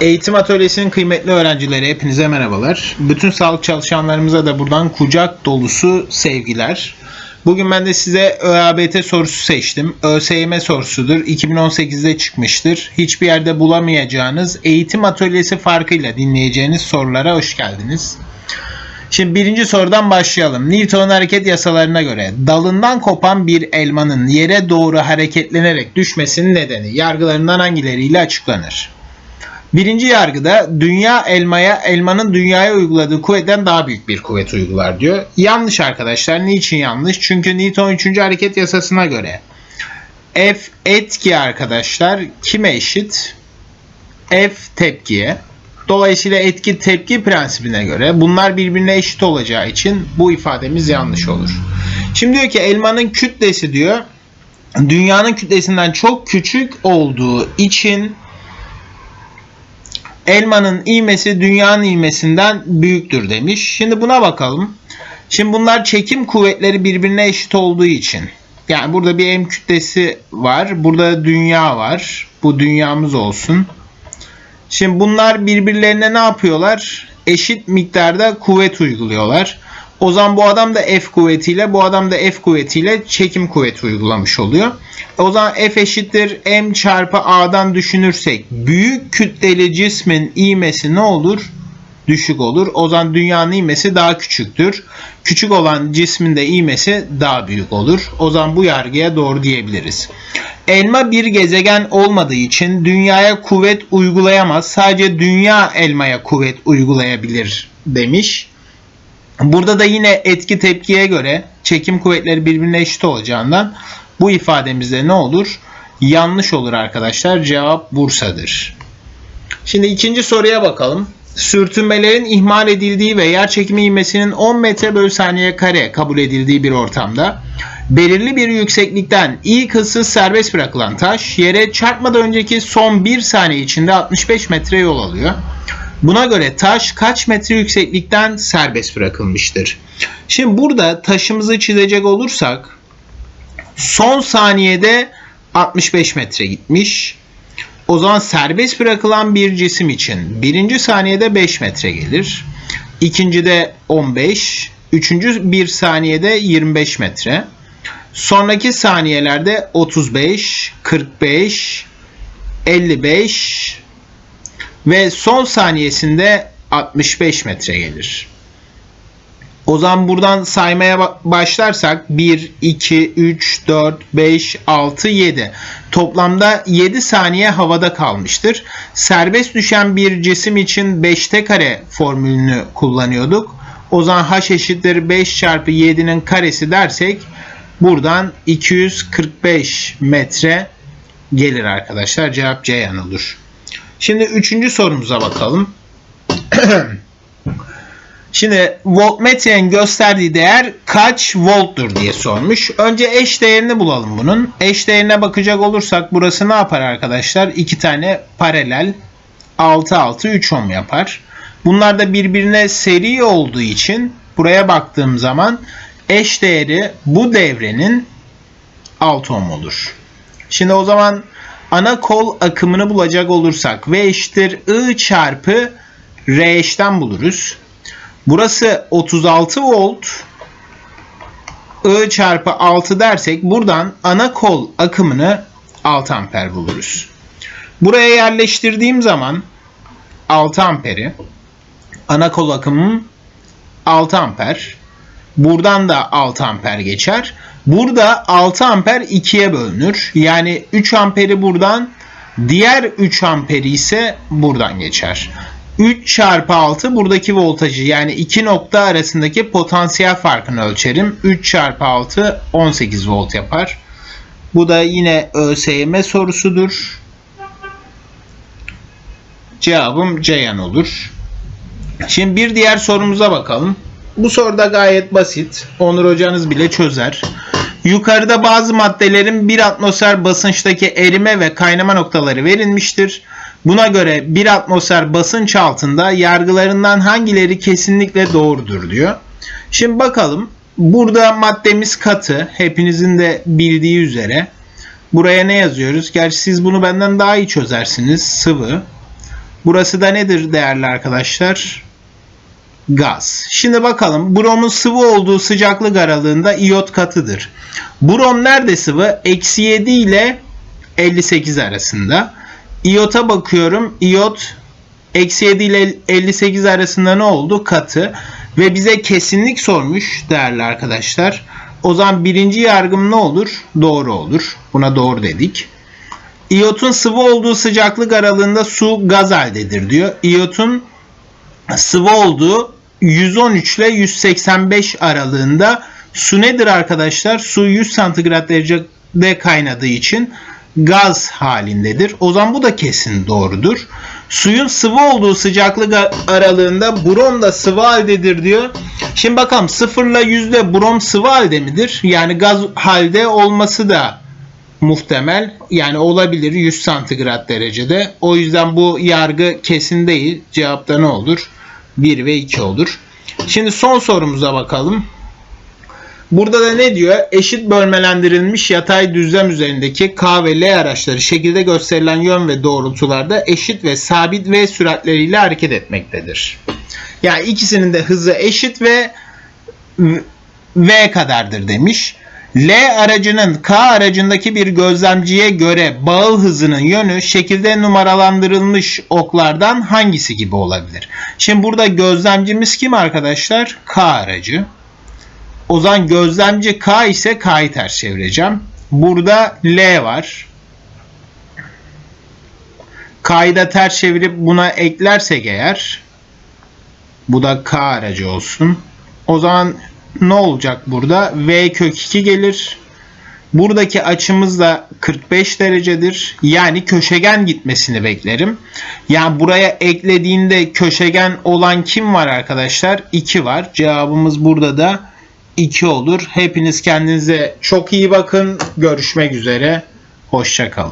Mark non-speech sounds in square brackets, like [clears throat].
Eğitim Atölyesi'nin kıymetli öğrencileri hepinize merhabalar. Bütün sağlık çalışanlarımıza da buradan kucak dolusu sevgiler. Bugün ben de size ÖABT sorusu seçtim. ÖSYM sorusudur. 2018'de çıkmıştır. Hiçbir yerde bulamayacağınız eğitim atölyesi farkıyla dinleyeceğiniz sorulara hoş geldiniz. Şimdi birinci sorudan başlayalım. Newton'un hareket yasalarına göre dalından kopan bir elmanın yere doğru hareketlenerek düşmesinin nedeni yargılarından hangileriyle açıklanır? Birinci yargıda dünya elmaya, elmanın dünyaya uyguladığı kuvvetten daha büyük bir kuvvet uygular diyor. Yanlış arkadaşlar. Niçin yanlış? Çünkü Newton 3. hareket yasasına göre F etki arkadaşlar kime eşit? F tepkiye. Dolayısıyla etki tepki prensibine göre bunlar birbirine eşit olacağı için bu ifademiz yanlış olur. Şimdi diyor ki elmanın kütlesi diyor dünyanın kütlesinden çok küçük olduğu için elmanın ivmesi dünyanın ivmesinden büyüktür demiş. Şimdi buna bakalım. Şimdi bunlar çekim kuvvetleri birbirine eşit olduğu için. Yani burada bir M kütlesi var. Burada dünya var. Bu dünyamız olsun. Şimdi bunlar birbirlerine ne yapıyorlar? Eşit miktarda kuvvet uyguluyorlar. O zaman bu adam da F kuvvetiyle, bu adam da F kuvvetiyle çekim kuvveti uygulamış oluyor. O zaman F eşittir M çarpı A'dan düşünürsek büyük kütleli cismin ivmesi ne olur? Düşük olur. O zaman dünyanın ivmesi daha küçüktür. Küçük olan cismin de ivmesi daha büyük olur. O zaman bu yargıya doğru diyebiliriz. Elma bir gezegen olmadığı için dünyaya kuvvet uygulayamaz. Sadece dünya elmaya kuvvet uygulayabilir demiş. Burada da yine etki tepkiye göre çekim kuvvetleri birbirine eşit olacağından bu ifademizde ne olur? Yanlış olur arkadaşlar. Cevap Bursa'dır. Şimdi ikinci soruya bakalım. Sürtünmelerin ihmal edildiği ve yer çekimi ivmesinin 10 metre bölü saniye kare kabul edildiği bir ortamda belirli bir yükseklikten ilk hızsız serbest bırakılan taş yere çarpmadan önceki son 1 saniye içinde 65 metre yol alıyor. Buna göre taş kaç metre yükseklikten serbest bırakılmıştır? Şimdi burada taşımızı çizecek olursak son saniyede 65 metre gitmiş. O zaman serbest bırakılan bir cisim için birinci saniyede 5 metre gelir. İkincide 15, üçüncü bir saniyede 25 metre. Sonraki saniyelerde 35, 45, 55 ve son saniyesinde 65 metre gelir. O zaman buradan saymaya başlarsak 1, 2, 3, 4, 5, 6, 7. Toplamda 7 saniye havada kalmıştır. Serbest düşen bir cisim için 5'te kare formülünü kullanıyorduk. O zaman h eşittir 5 çarpı 7'nin karesi dersek buradan 245 metre gelir arkadaşlar. Cevap C yan olur. Şimdi üçüncü sorumuza bakalım. [clears throat] Şimdi voltmetrenin gösterdiği değer kaç volttur diye sormuş. Önce eş değerini bulalım bunun. Eş değerine bakacak olursak burası ne yapar arkadaşlar? İki tane paralel 6 6 3 ohm yapar. Bunlar da birbirine seri olduğu için buraya baktığım zaman eş değeri bu devrenin 6 ohm olur. Şimdi o zaman ana kol akımını bulacak olursak V eşittir I çarpı R eşten buluruz. Burası 36 volt. I çarpı 6 dersek buradan ana kol akımını 6 amper buluruz. Buraya yerleştirdiğim zaman 6 amperi ana kol akımım 6 amper. Buradan da 6 amper geçer. Burada 6 amper 2'ye bölünür. Yani 3 amperi buradan diğer 3 amperi ise buradan geçer. 3 çarpı 6 buradaki voltajı yani iki nokta arasındaki potansiyel farkını ölçerim. 3 çarpı 6 18 volt yapar. Bu da yine ÖSYM sorusudur. Cevabım Ceyhan olur. Şimdi bir diğer sorumuza bakalım. Bu soruda gayet basit. Onur hocanız bile çözer. Yukarıda bazı maddelerin bir atmosfer basınçtaki erime ve kaynama noktaları verilmiştir. Buna göre bir atmosfer basınç altında yargılarından hangileri kesinlikle doğrudur diyor. Şimdi bakalım. Burada maddemiz katı. Hepinizin de bildiği üzere. Buraya ne yazıyoruz? Gerçi siz bunu benden daha iyi çözersiniz. Sıvı. Burası da nedir değerli arkadaşlar? Gaz. Şimdi bakalım bromun sıvı olduğu sıcaklık aralığında iyot katıdır. Brom nerede sıvı? Eksi 7 ile 58 arasında. İyota bakıyorum. İyot eksi 7 ile 58 arasında ne oldu? Katı. Ve bize kesinlik sormuş değerli arkadaşlar. O zaman birinci yargım ne olur? Doğru olur. Buna doğru dedik. İyotun sıvı olduğu sıcaklık aralığında su gaz haldedir diyor. İyotun sıvı olduğu 113 ile 185 aralığında su nedir arkadaşlar? Su 100 santigrat derecede kaynadığı için gaz halindedir. O zaman bu da kesin doğrudur. Suyun sıvı olduğu sıcaklık aralığında brom da sıvı haldedir diyor. Şimdi bakalım 0 ile 100'de brom sıvı halde midir? Yani gaz halde olması da muhtemel. Yani olabilir 100 santigrat derecede. O yüzden bu yargı kesin değil. Cevapta ne olur? 1 ve 2 olur. Şimdi son sorumuza bakalım. Burada da ne diyor? Eşit bölmelendirilmiş yatay düzlem üzerindeki K ve L araçları şekilde gösterilen yön ve doğrultularda eşit ve sabit V süratleriyle hareket etmektedir. Yani ikisinin de hızı eşit ve V kadardır demiş. L aracının K aracındaki bir gözlemciye göre bağıl hızının yönü şekilde numaralandırılmış oklardan hangisi gibi olabilir? Şimdi burada gözlemcimiz kim arkadaşlar? K aracı. O zaman gözlemci K ise K'yı ters çevireceğim. Burada L var. K'yı da ters çevirip buna eklersek eğer bu da K aracı olsun. O zaman ne olacak burada? V kök 2 gelir. Buradaki açımız da 45 derecedir. Yani köşegen gitmesini beklerim. Yani buraya eklediğinde köşegen olan kim var arkadaşlar? 2 var. Cevabımız burada da 2 olur. Hepiniz kendinize çok iyi bakın. Görüşmek üzere. Hoşçakalın.